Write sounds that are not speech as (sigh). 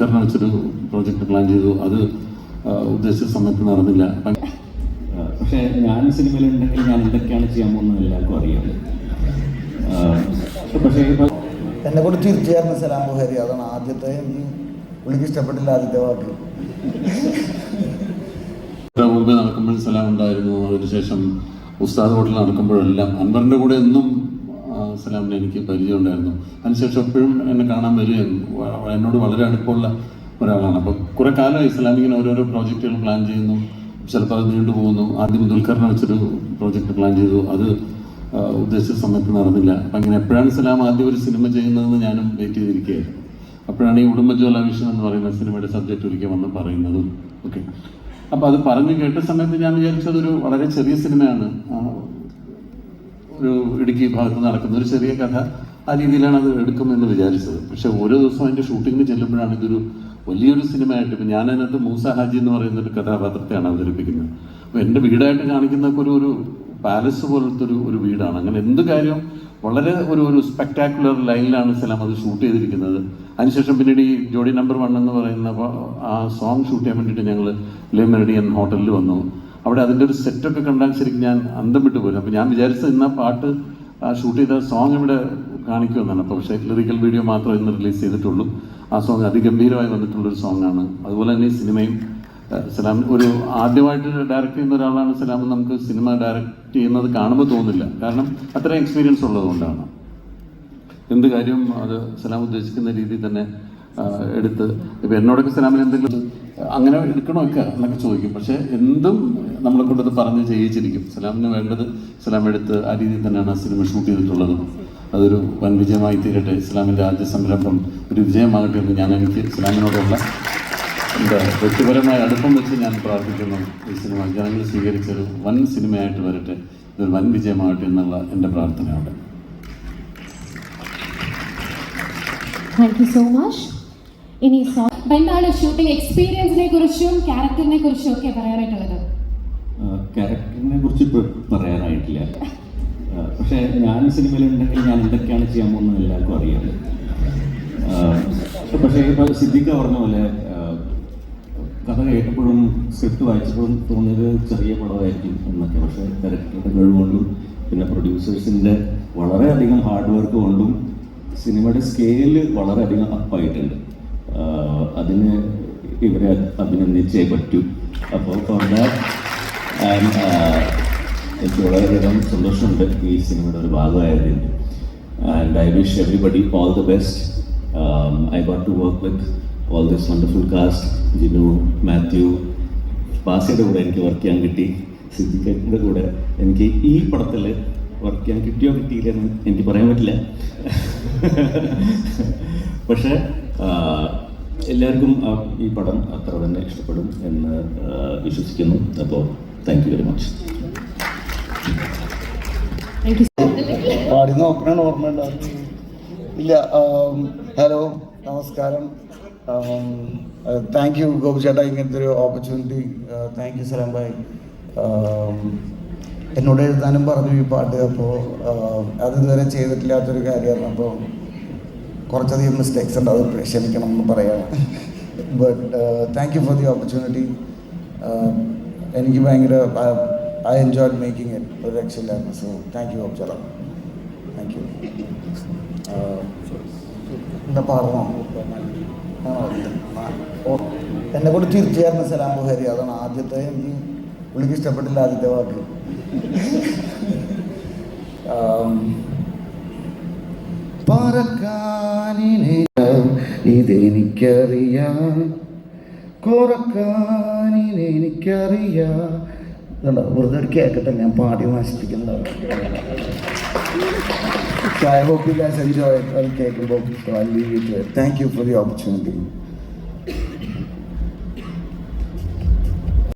വെച്ചൊരു project plan ചെയ്തു. അത് ഉദ്ദേശിച്ച സമയത്ത് നടന്നില്ല. പക്ഷേ ഞാൻ സിനിമയിലുണ്ടെങ്കിൽ ഞാൻ എന്തൊക്കെയാണ് ചെയ്യാൻ പോകുന്നത് എല്ലാവർക്കും അറിയാം. പക്ഷേ എന്നെ കൂടെ ചിരിച്ചായിരുന്നു സലാം ബുഹാരി അതാണ് ആദ്യത്തെ എനിക്ക് പുള്ളിക്ക് ഇഷ്ടപ്പെട്ടില്ല ആദ്യത്തെ വാക്ക്. മുമ്പ് നടക്കുമ്പോൾ സലാം ഉണ്ടായിരുന്നു. അതിനുശേഷം ഉസ്താദ് ഹോട്ടലിൽ നടക്കുമ്പോഴെല്ലാം അൻവറിന്റെ കൂടെ എന്നും ആ, സലാമിനെ എനിക്ക് പരിചയമുണ്ടായിരുന്നു. അതിനുശേഷം എപ്പോഴും എന്നെ കാണാൻ വരികയും എന്നോട് വളരെ അടുപ്പമുള്ള ഒരാളാണ്. അപ്പോൾ കുറേ കാലമായി ഇസ്ലാമിങ്ങനെ ഓരോരോ പ്രോജക്റ്റുകൾ പ്ലാൻ ചെയ്യുന്നു. ചിലപ്പോൾ അത് നീണ്ടു പോകുന്നു. ആദ്യം ദുൽഖറിനെ വെച്ചൊരു പ്രോജക്റ്റ് പ്ലാൻ ചെയ്തു. അത് ഉദ്ദേശിച്ച സമയത്ത് നടന്നില്ല. അപ്പം അങ്ങനെ എപ്പോഴാണ് സലാം ആദ്യം ഒരു സിനിമ ചെയ്യുന്നതെന്ന് ഞാനും വെയിറ്റ് ചെയ്തിരിക്കുകയായിരുന്നു. അപ്പോഴാണ് ഈ ഉടുമ്പജോല വിഷൻ എന്ന് പറയുന്ന സിനിമയുടെ സബ്ജക്റ്റ് ഒരിക്കൽ വന്ന് പറയുന്നതും ഓക്കെ അപ്പോൾ അത് പറഞ്ഞു കേട്ട സമയത്ത് ഞാൻ വിചാരിച്ചത് ഒരു വളരെ ചെറിയ സിനിമയാണ്. ഒരു ഇടുക്കി ഭാഗത്ത് നടക്കുന്ന ഒരു ചെറിയ കഥ ആ രീതിയിലാണ് അത് എടുക്കുമെന്ന് വിചാരിച്ചത്. പക്ഷെ ഓരോ ദിവസവും അതിന്റെ ഷൂട്ടിങ്ങിന് ചെല്ലുമ്പോഴാണ് ഇതൊരു വലിയൊരു സിനിമയായിട്ട് ഇപ്പം ഞാൻ അതിനകത്ത് മൂസ ഹാജി എന്ന് പറയുന്ന ഒരു കഥാപാത്രത്തെയാണ് അവതരിപ്പിക്കുന്നത്. അപ്പോൾ എന്റെ വീടായിട്ട് കാണിക്കുന്നൊക്കെ ഒരു ഒരു പാലസ് പോലത്തെ ഒരു ഒരു വീടാണ്. അങ്ങനെ എന്ത് കാര്യവും വളരെ ഒരു ഒരു സ്പെക്ടാക്കുലർ ലൈനിലാണ് സലാം അത് ഷൂട്ട് ചെയ്തിരിക്കുന്നത്. അതിനുശേഷം പിന്നീട് ഈ ജോഡി നമ്പർ വൺ എന്ന് പറയുന്ന ആ സോങ് ഷൂട്ട് ചെയ്യാൻ വേണ്ടിയിട്ട് ഞങ്ങൾ ലെ മെറിഡിയൻ ഹോട്ടലിൽ വന്നു. അവിടെ അതിന്റെ ഒരു സെറ്റൊക്കെ കണ്ടാൽ ശരിക്കും ഞാൻ അന്തം വിട്ടു പോലും അപ്പോൾ ഞാൻ വിചാരിച്ചത് ഇന്ന് ആ പാട്ട് ആ ഷൂട്ട് ചെയ്ത സോങ് ഇവിടെ കാണിക്കുമെന്നാണ്. അപ്പോൾ പക്ഷേ ലിറിക്കൽ വീഡിയോ മാത്രമേ ഇന്ന് റിലീസ് ചെയ്തിട്ടുള്ളൂ. ആ സോങ് അതിഗംഭീരമായി വന്നിട്ടുള്ളൊരു സോങ്ങാണ് അതുപോലെ തന്നെ സിനിമയും സലാം ഒരു ആദ്യമായിട്ട് ഡയറക്റ്റ് ചെയ്യുന്ന ഒരാളാണ് സലാം. നമുക്ക് സിനിമ ഡയറക്റ്റ് ചെയ്യുന്നത് കാണുമ്പോൾ തോന്നില്ല. കാരണം അത്രയും എക്സ്പീരിയൻസ് ഉള്ളതുകൊണ്ടാണ്. എന്ത് കാര്യം അത് സലാം ഉദ്ദേശിക്കുന്ന രീതിയിൽ തന്നെ എടുത്ത്. ഇപ്പം എന്നോടൊക്കെ സലാമിന് എന്തെങ്കിലും അങ്ങനെ എടുക്കണമൊക്കെ എന്നൊക്കെ ചോദിക്കും. പക്ഷേ എന്തും നമ്മളെ കൊണ്ടത് പറഞ്ഞ് ചെയ്യിച്ചിരിക്കും. സലാമിന് വേണ്ടത് സലാം എടുത്ത് ആ രീതിയിൽ തന്നെയാണ് ആ സിനിമ ഷൂട്ട് ചെയ്തിട്ടുള്ളത്. അതൊരു വൻ വിജയമായി തീരട്ടെ. ഇസ്ലാമിന്റെ ആദ്യ സംരംഭം ഒരു വിജയമാകട്ടെ എന്ന് ഞാൻ എനിക്ക് ഇസ്ലാമിനോടുള്ള എന്താ വ്യക്തിപരമായ അടുപ്പം വെച്ച് ഞാൻ പ്രാർത്ഥിക്കുന്നു. ഈ സിനിമ ജനങ്ങൾ സ്വീകരിച്ചൊരു വൻ സിനിമയായിട്ട് വരട്ടെ. ഇതൊരു വൻ വിജയമാകട്ടെ എന്നുള്ള എന്റെ പ്രാർത്ഥനയാണ് താങ്ക് യു സോ മച്ച് ഇനി എന്താണ് ഷൂട്ടിംഗ് എക്സ്പീരിയൻസിനെ കുറിച്ചും ക്യാരക്ടറിനെ കുറിച്ചും ഒക്കെ പറയാനായിട്ടുള്ളത്? ക്യാരക്ടറിനെ കുറിച്ച് പറയാനായിട്ടില്ല. പക്ഷെ ഞാൻ സിനിമയിലുണ്ടെങ്കിൽ ഞാൻ എന്തൊക്കെയാണ് ചെയ്യാൻ പോകുന്നത് എല്ലാവർക്കും അറിയാം. പക്ഷേ ഇപ്പോൾ സിദ്ദിഖ് പറഞ്ഞ പോലെ കഥ കേട്ടപ്പോഴും സ്ക്രിപ്റ്റ് വായിച്ചപ്പോഴും തോന്നിയത് ചെറിയ പടമായിരിക്കും എന്നൊക്കെ. പക്ഷേ ഡയറക്ടറുടെ കഴിവുകൊണ്ടും പിന്നെ പ്രൊഡ്യൂസേഴ്സിന്റെ വളരെയധികം ഹാർഡ് വർക്ക് കൊണ്ടും സിനിമയുടെ സ്കെയിൽ വളരെയധികം അപ്പായിട്ടുണ്ട് അതിന് ഇവരെ അഭിനന്ദിച്ചേ പറ്റൂ. അപ്പോൾ എനിക്ക് വളരെയധികം സന്തോഷമുണ്ട് ഈ സിനിമയുടെ ഒരു ഭാഗമായതിൽ. And I wish everybody all the best I got to work with all this wonderful cast Jinu Mathew ബാസിയുടെ കൂടെ എനിക്ക് വർക്ക് ചെയ്യാൻ കിട്ടി. സിദ്ദിഖിന്റെ കൂടെ എനിക്ക് ഈ പടത്തിൽ വർക്ക് ചെയ്യാൻ കിട്ടിയോ കിട്ടിയില്ലെന്ന് എനിക്ക് പറയാൻ പറ്റില്ല. പക്ഷേ എല്ലാവർക്കും ഈ പടം അത്ര തന്നെ ഇഷ്ടപ്പെടും എന്ന് വിശ്വസിക്കുന്നു. അപ്പോൾ താങ്ക് യു വെരി മച്ച് പാടി നോക്കണ ഓർമ്മ ഇല്ല ഹലോ നമസ്കാരം. താങ്ക് യു ഗോപി ചേട്ടാ ഇങ്ങനത്തെ ഒരു opportunity thank you Salam bhai എന്നോട് എഴുതാനും പറഞ്ഞു ഈ പാട്ട്. അപ്പോൾ അത് ഇതുവരെ ചെയ്തിട്ടില്ലാത്തൊരു കാര്യമാണ്. അപ്പോൾ കുറച്ചധികം മിസ്റ്റേക്സ് ഉണ്ട്. അത് ക്ഷമിക്കണം എന്ന് പറയാം. But thank you for the opportunity എനിക്ക് ഭയങ്കര ഐ എൻജോയ് മേക്കിംഗ് ഇറ്റ് ഒരു രക്ഷയില്ലായിരുന്നു. സോ താങ്ക് യു ചേട്ടാ താങ്ക് യു എന്താ പാടണോ? എന്നെ കൂടെ തിരിച്ചായിരുന്നു സലാം ബുഹാരി അതാണ് ആദ്യത്തെ എനിക്ക് പുള്ളിക്ക് ഇഷ്ടപ്പെട്ടില്ല ആദ്യത്തെ വാക്ക്. ആം, (laughs) പറക്കാനിനെനിക്കറിയാം കുറക്കാനിനെനിക്കറിയാം വെറുതെ കേൾക്കട്ടെ ഞാൻ പാടി നശിപ്പിക്കുന്നതാണ് ചായ ഹോപ്പില്ല സെൻജോ കേൾക്കുമ്പോൾ thank you for the opportunity